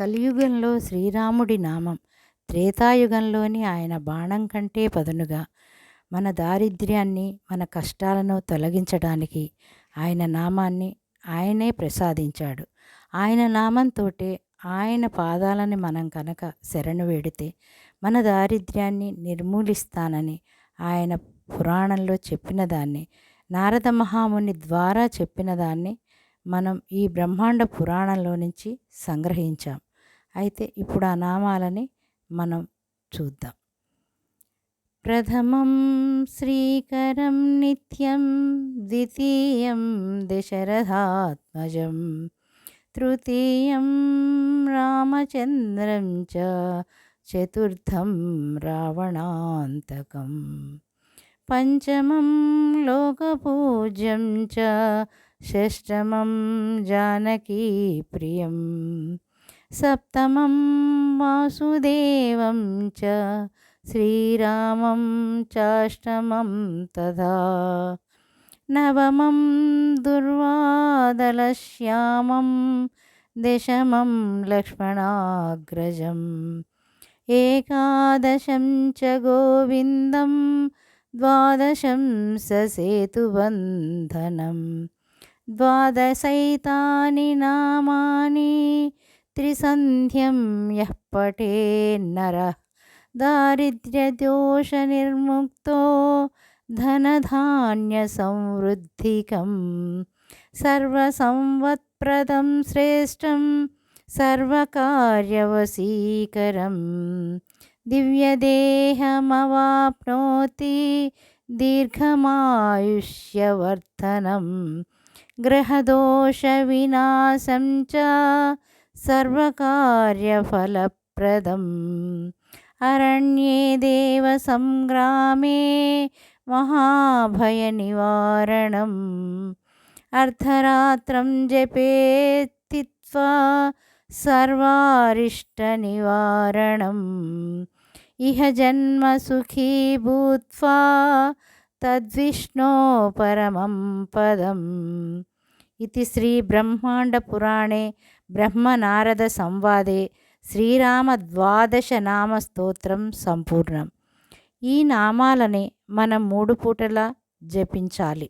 కలియుగంలో శ్రీరాముడి నామం త్రేతాయుగంలోని ఆయన బాణం కంటే పదునుగా. మన దారిద్ర్యాన్ని మన కష్టాలను తొలగించడానికి ఆయన నామాన్ని ఆయనే ప్రసాదించాడు. ఆయన నామంతోటే ఆయన పాదాలని మనం కనుక శరణు వేడితే మన దారిద్ర్యాన్ని నిర్మూలిస్తానని ఆయన పురాణంలో చెప్పిన దాన్ని నారద మహాముని ద్వారా చెప్పిన దాన్ని మనం ఈ బ్రహ్మాండ పురాణంలో నుంచి సంగ్రహించాం. అయితే ఇప్పుడు ఆ నామాలని మనం చూద్దాం. ప్రథమం శ్రీకరం నిత్యం ద్వితీయం దశరథాత్మజం తృతీయం రామచంద్రం చ చతుర్థం రావణాంతకం పంచమం లోకపూజ్యం చ షష్టమం జానకీ ప్రియం సప్తమం వాసుదేవం చ శ్రీరామం చాష్టమం తథా నవమం దుర్వాదలశ్యామం దశమం లక్ష్మణాగ్రజం. ఏకాదశం చ గోవిందం ద్వాదశం ససేతుబంధనం ద్వాదశైతాని నామాని త్రిసంధ్యం యః పఠేన్నర దారిద్ర్యదోషనిర్ముక్తో ధనధాన్యసంవృద్ధికం సర్వసంవత్ప్రదం శ్రేష్టం సర్వకార్యవశీకరం. దివ్యదేహమవాప్నోతి దీర్ఘమాయుష్యవర్ధనం. గ్రహదోషవినాశం చ सर्वकार्यफलप्रदम् अरण्ये देवसङ्ग्रामे महाभयनिवारणम् अर्धरात्रं जपेत्तित्वा सर्वारिष्टनिवारणम् इह जन्मसुखी भूत्वा तद्विष्णो परमं पदम् ఇది శ్రీ బ్రహ్మాండపురాణే బ్రహ్మనారద సంవాదే శ్రీరామ ద్వాదశ నామ స్తోత్రం సంపూర్ణం ఈ నామాలని మనం మూడు పూటలా జపించాలి।